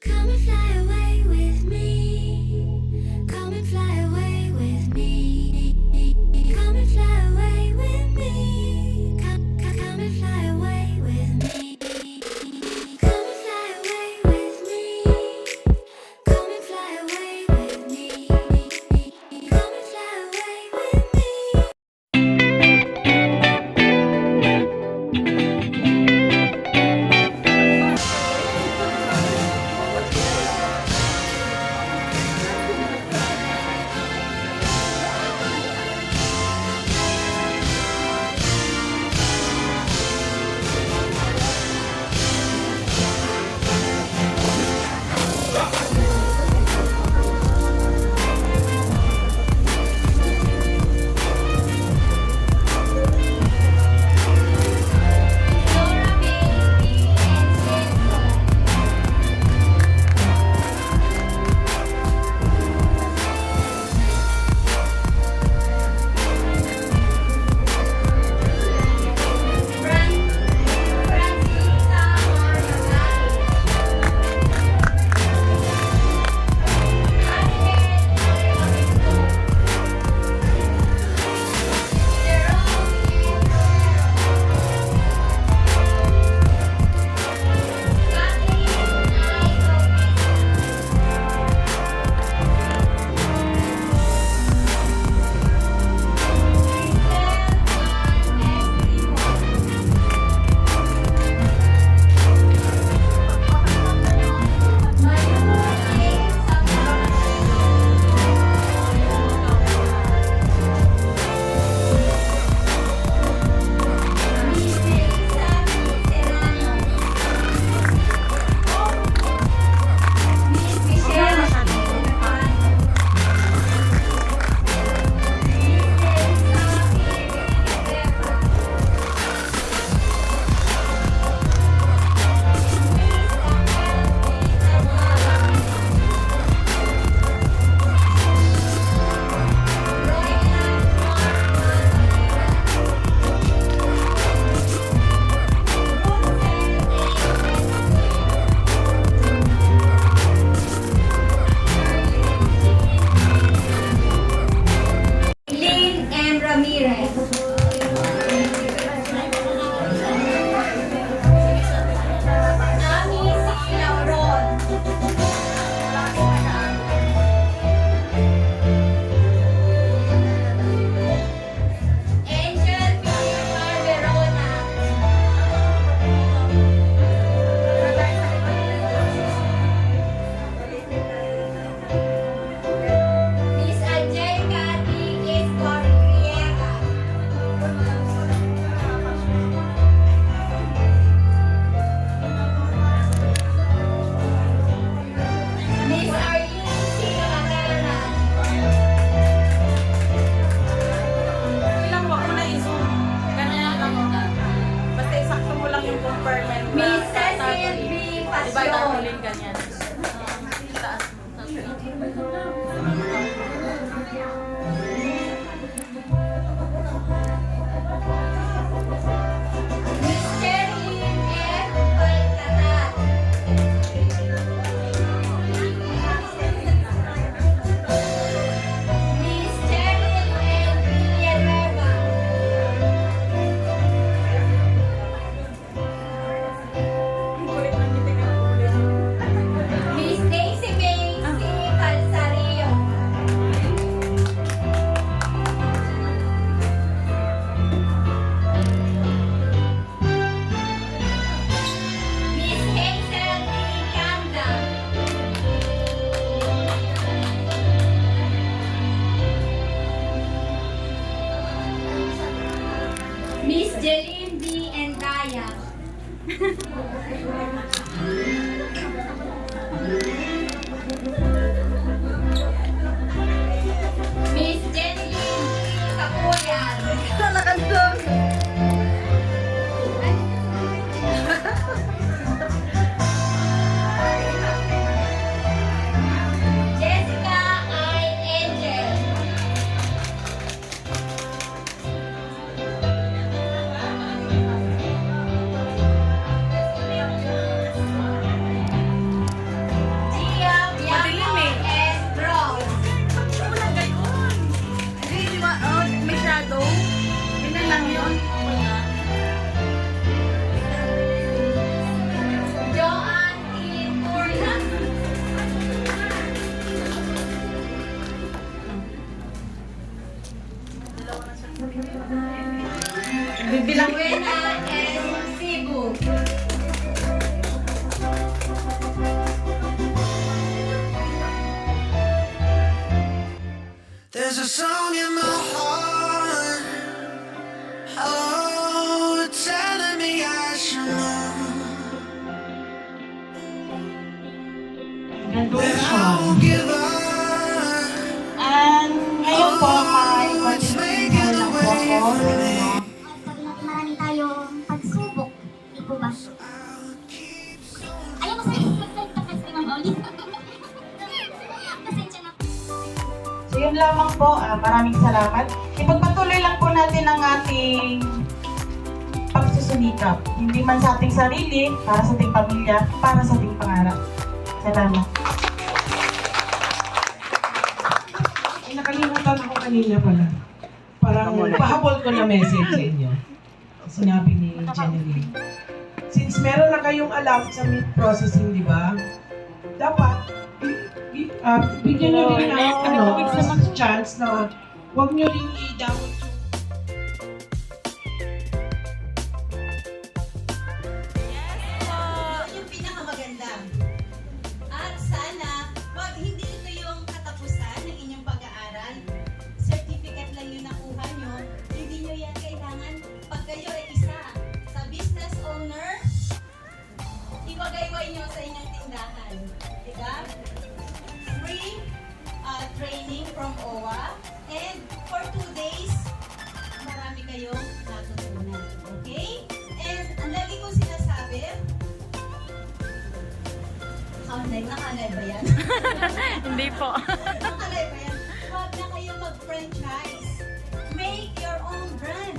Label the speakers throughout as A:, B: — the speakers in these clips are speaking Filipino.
A: Come and fly Ramirez. Thank you.
B: There's a song in my heart.
C: yun lamang po. Uh, maraming salamat. Ipagpatuloy lang po natin ang ating pagsusunikap. Hindi man sa ating sarili, para sa ating pamilya, para sa ating pangarap. Salamat.
D: Ay, nakalimutan ako kanina pala. Parang pahabol ko na message sa inyo. Sinabi ni Jeneline. Since meron na kayong alam sa meat processing, di ba? Dapat uh, bigyan nyo rin ng ano, chance na huwag nyo rin i-down
E: Online? Nakalay ba yan?
F: Hindi po.
E: Nakalay ba yan? Huwag na kayong mag-franchise. Make your own brand.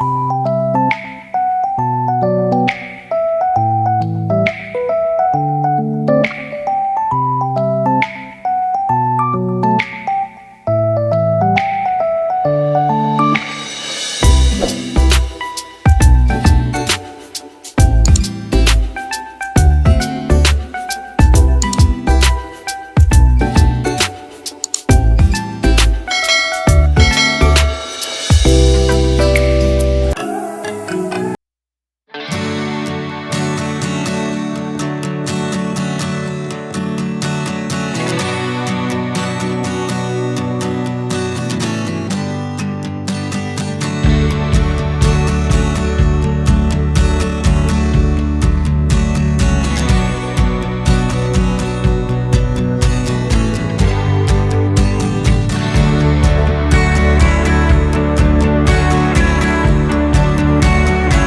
B: you